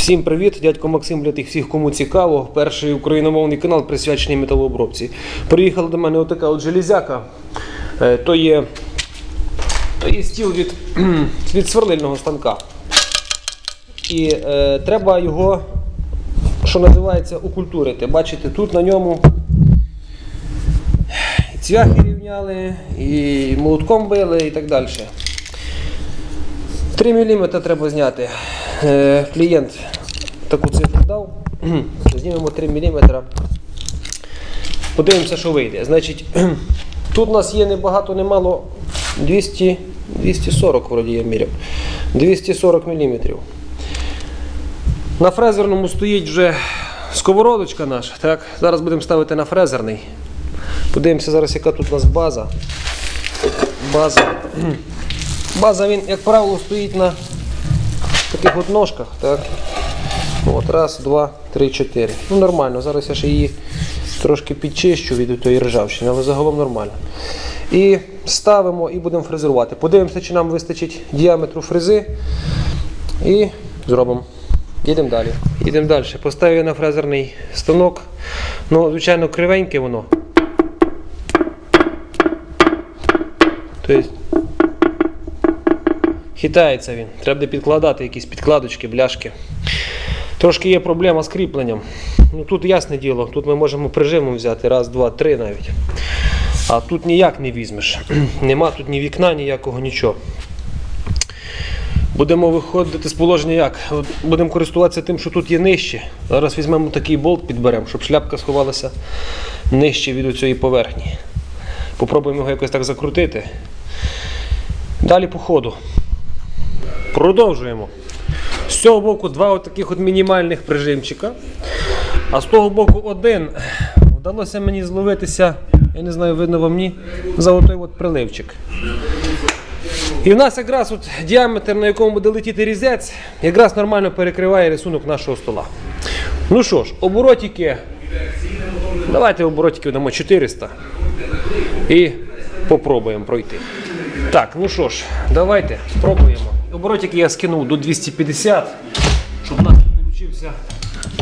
Всім привіт, дядько Максим для тих всіх, кому цікаво. Перший україномовний канал присвячений металообробці. Приїхала до мене отака от железяка. Е, То є, то є стіл від, від сверлильного станка. І е, треба його, що називається, окультурити. Бачите, тут на ньому цвяхи рівняли, і молотком били, і так далі. 3 мм треба зняти. Е, Клієнт таку цифру дав. Знімемо 3 мм. Подивимося, що вийде. Значить, тут у нас є небагато, немало 200, 240 вроді я міряв. 240 мм. На фрезерному стоїть вже сковородочка наша. Так? Зараз будемо ставити на фрезерний. Подивимося зараз, яка тут у нас база. База. База він, як правило, стоїть на таких от ножках. Так? От, раз, два, три, чотири. Ну нормально. Зараз я ще її трошки підчищу від тої ржавчини, але загалом нормально. І ставимо і будемо фрезерувати. Подивимося, чи нам вистачить діаметру фрези. І зробимо. Їдемо далі. Їдемо далі. Поставив на фрезерний станок. Ну, звичайно, кривеньке воно. Тобто Хитається він. Треба підкладати якісь підкладочки, бляшки. Трошки є проблема з кріпленням. Ну, тут ясне діло, тут ми можемо прижимом взяти раз, два, три навіть. А тут ніяк не візьмеш. Нема тут ні вікна, ніякого нічого. Будемо виходити з положення як? Будемо користуватися тим, що тут є нижче. Зараз візьмемо такий болт, підберемо, щоб шляпка сховалася нижче від цієї поверхні. Попробуємо його якось так закрутити. Далі по ходу. Продовжуємо. З цього боку два таких от мінімальних прижимчика. А з того боку один. Вдалося мені зловитися, я не знаю, видно вам ні, за отой от приливчик. І в нас якраз от діаметр, на якому буде летіти різець, якраз нормально перекриває рисунок нашого стола. Ну що ж, оборотики. Давайте оборотики дамо 400. І попробуємо пройти. Так, ну що ж, давайте спробуємо. Оборотики я скинув до 250, щоб нас не получився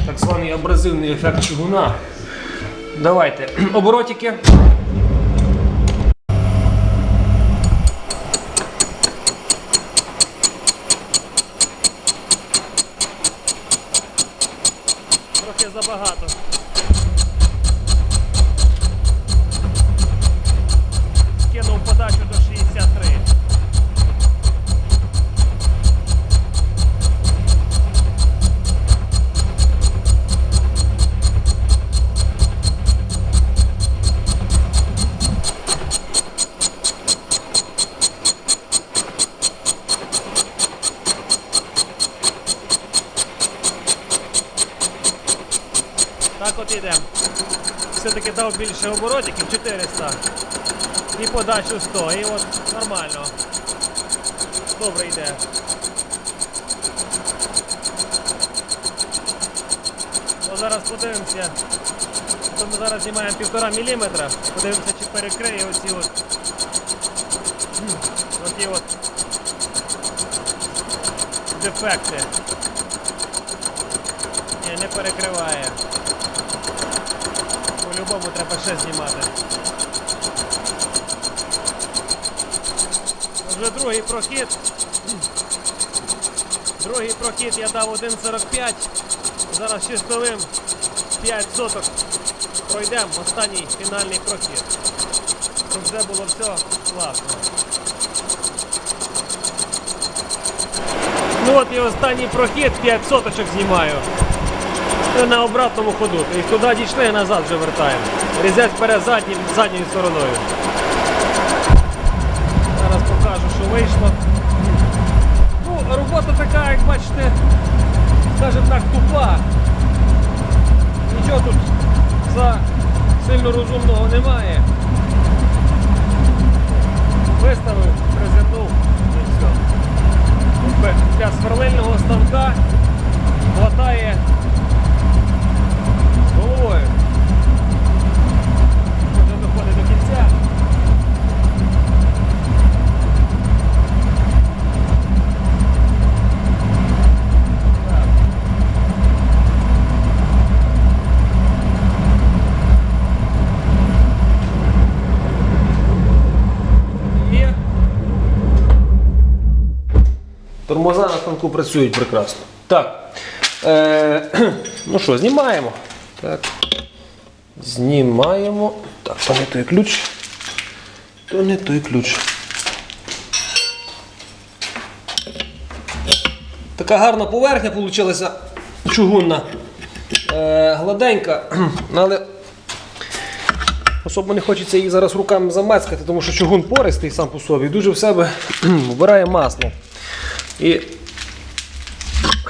так званий абразивний ефект чигуна. Давайте. Оборотики. Трохи забагато. Скинув подачу до 63. Так от ідемо. Все-таки дав більше оборотиків 400 і подачу 100. І от нормально. Добре йде. Ну, зараз подивимося. То ми зараз знімаємо півтора міліметра. Подивимося, чи перекриє оці от. Оті от дефекти. Ні, не перекриває. По-любому треба ще знімати. Вже другий прохід. Другий прохід я дав 1.45. Зараз чистовим 5 соток пройдемо останній фінальний прохід. Щоб вже було все класно. Ну от і останній прохід 5 соточок знімаю. Це на обратному ходу. І туди дійшли і назад вже вертаємо. Різець бере заднім, задньою стороною. Зараз покажу, що вийшло. Ну, робота така, як бачите, скажімо так, тупа. Нічого тут за сильно розумного немає. Виставив, приземнув і все. Для сверлильного станка хватає собою. Доходить до кінця. Тормоза на станку працюють прекрасно. Так. Е, Ну що, знімаємо. Так. Знімаємо. Так, то не той ключ. То не той ключ. Така гарна поверхня вийшла чугунна. Е, гладенька, але особо не хочеться її зараз руками замацькати, тому що чугун пористий сам по собі, дуже в себе вбирає масло. І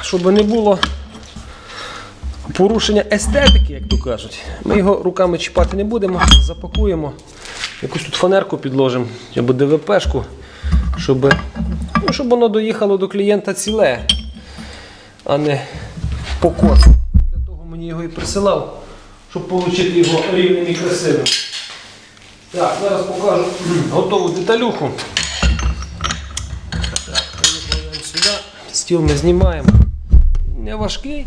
щоб не було порушення естетики, як то кажуть, ми його руками чіпати не будемо, запакуємо, якусь тут фанерку підложимо або ДВПшку, щоб, ну, щоб воно доїхало до клієнта ціле, а не по покосне. Для того мені його і присилав, щоб отримати його рівним і красивим. Так, зараз покажу готову деталюху. Так, сюди. Стіл ми знімаємо. Не важкий.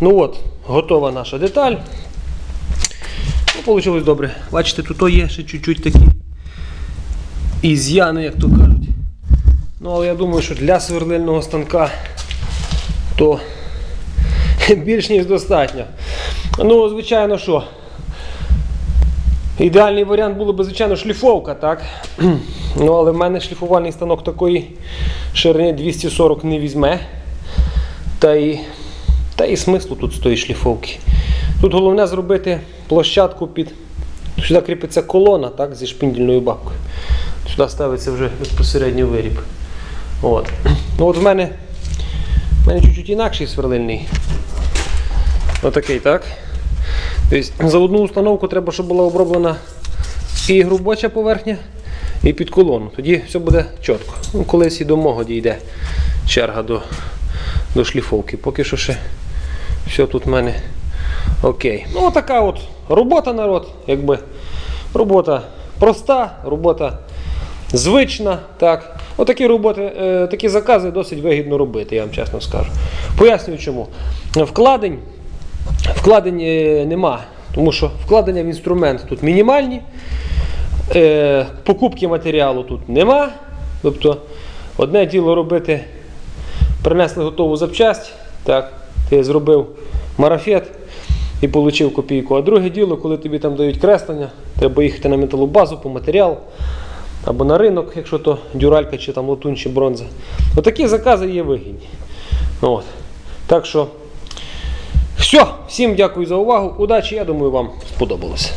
Ну от, готова наша деталь. Ну, Получилось добре. Бачите, тут є ще чуть-чуть такі із'яни, як то кажуть. Ну, але я думаю, що для сверлильного станка то більш ніж достатньо. Ну, звичайно, що. Ідеальний варіант було б, звичайно, шліфовка, так? Ну, але в мене шліфувальний станок такої ширини 240 не візьме. Та і, та і смислу тут з тої шліфовки. Тут головне зробити площадку під. Сюди кріпиться колона так, зі шпіндільною бабкою. Сюди ставиться вже безпосередньо виріб. От. Ну, от в мене, в мене чуть-чуть інакший сверлильний. Отакий, так? Тобто за одну установку треба, щоб була оброблена і робоча поверхня, і під колону. Тоді все буде чітко. Ну, колись і до мого дійде черга до, до шліфовки. Поки що ще все тут в мене окей. Ну, така от робота народ, якби робота проста, робота звична. Так. Отакі роботи, такі закази досить вигідно робити, я вам чесно скажу. Пояснюю чому. Вкладень Вкладень е, нема, тому що вкладення в інструмент тут мінімальні, е, покупки матеріалу тут нема. Тобто одне діло робити, принесли готову запчасть, так, ти зробив марафет і отримав копійку. А друге діло, коли тобі там дають креслення, треба їхати на металобазу по матеріал або на ринок, якщо то дюралька чи там латунь чи бронза. Отакі закази є вигідні. От. Так що. Все, всім дякую за увагу. Удачі, я думаю, вам сподобалося.